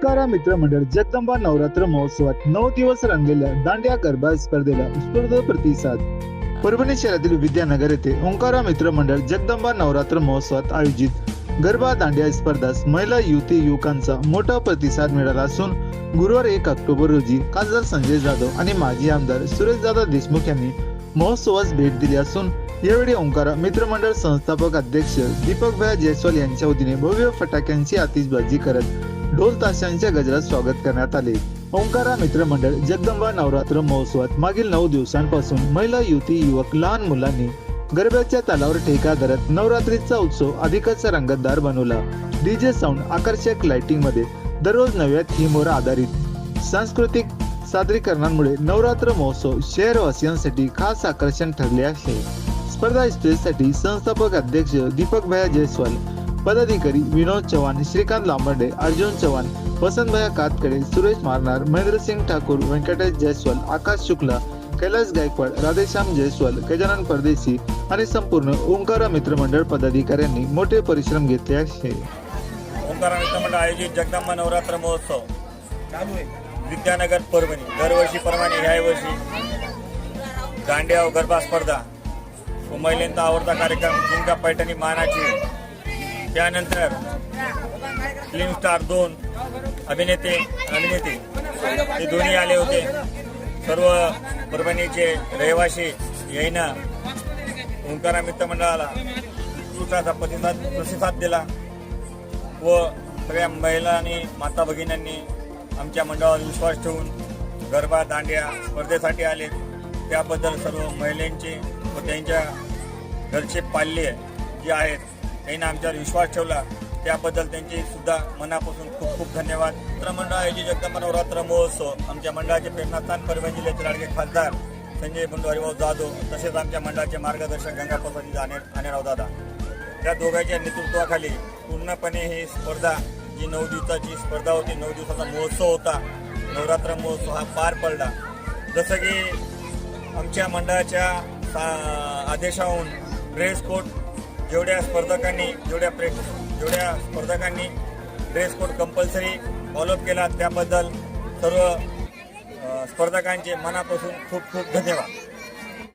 ओंकारा मित्र मंडळ जगदंबा नवरात्र महोत्सवात नऊ दिवस रंगलेल्या दांडिया गरबा स्पर्धेला उत्स्फूर्त प्रतिसाद. परभणी शहरातील विद्यानगर येथे ओंकारा मित्र मंडळ जगदंबा नवरात्र महोत्सवात आयोजित गरबा दांडिया स्पर्धास महिला युवती युवकांचा मोठा प्रतिसाद मिळाला असून गुरुवार एक ऑक्टोबर रोजी खासदार संजय जाधव आणि माजी आमदार सुरेशदादा देशमुख यांनी महोत्सवास भेट दिली असून यावेळी ओंकारा मित्रमंडळ संस्थापक अध्यक्ष दीपक भाया जयस्वाल यांच्या वतीने भव्य फटाक्यांची आतिषबाजी करत ढोल ताशांच्या गजरात स्वागत करण्यात आले. ओंकारा मित्रमंडळ जगदंबा नवरात्र महोत्सवात मागील नऊ दिवसांपासून महिला युवती युवक लहान मुलांनी गरब्याच्या तालावर ठेका धरत नवरात्रीचा उत्सव अधिकच रंगतदार बनवला. डीजे साऊंड आकर्षक लाइटिंगमध्ये दररोज नव्या थीमवर आधारित. सांस्कृतिक सादरीकरणांमुळे नवरात्र महोत्सव शहरवासियांसाठी खास आकर्षण ठरले आहे. स्पर्धा स्टेजसाठी संस्थापक अध्यक्ष दीपक भया जयस्वाल पदाधिकारी विनोद चव्हाण श्रीकांत लांबर्डे अर्जुन चव्हाण वसंतभया कातकडे सुरेश मारणार महेंद्रसिंग ठाकूर व्यंकटेश जयस्वाल आकाश शुक्ला कैलास गायकवाड राधेश्याम जयस्वाल गजानन परदेशी आणि संपूर्ण ओंकारा मित्रमंडळ पदाधिकाऱ्यांनी मोठे परिश्रम घेतले आहे. ओंकारा मित्रमंडळ आयोजित जगदंबा नवरात्र महोत्सव. विद्यानगर परभणी. दरवर्षीप्रमाणे ह्या वर्षी दांड्या गरबा स्पर्धा. व महिलांचा आवडता कार्यक्रम जिंका पैठणी मानाची. त्यानंतर फिल्म स्टार दोन अभिनेते अभिनेते हे दोन्ही आले होते. सर्व परभणीचे रहिवासी यांना ओंकारा मित्रमंडळाला उत्कृष्टाचा प्रतिसाद प्रतिसाद दिला व सगळ्या महिलांनी माता भगिनींनी आमच्या मंडळावर विश्वास ठेवून गरबा दांड्या स्पर्धेसाठी आले. त्याबद्दल सर्व महिलांचे व त्यांच्या घरचे पाल्य जे आहेत यांनी आमच्यावर विश्वास ठेवला. त्याबद्दल त्यांचे सुद्धा मनापासून खूप खूप धन्यवाद. मित्रमंडळ आयोजित जगदंबा नवरात्र महोत्सव आमच्या मंडळाचे प्रेरणास्थान परभणी जिल्ह्याचे लाडके खासदार संजय बंधू हरिभाऊ जाधव तसेच आमच्या मंडळाचे मार्गदर्शक गंगाप्रसादी जाणे अनिराव दादा. त्या दोघांच्या नेतृत्वाखाली पूर्णपणे ही स्पर्धा जी नऊ दिवसाची स्पर्धा होती नऊ दिवसाचा महोत्सव होता नवरात्र महोत्सव हा पार पडला. जसं की आमच्या मंडळाच्या आदेशाहून ड्रेस कोड जेवढ्या स्पर्धकांनी जेवढ्या प्रे जेवढ्या स्पर्धकांनी dress code compulsory follow up केला त्याबद्दल सर्व स्पर्धकांचे मनापासून खूप खूप धन्यवाद.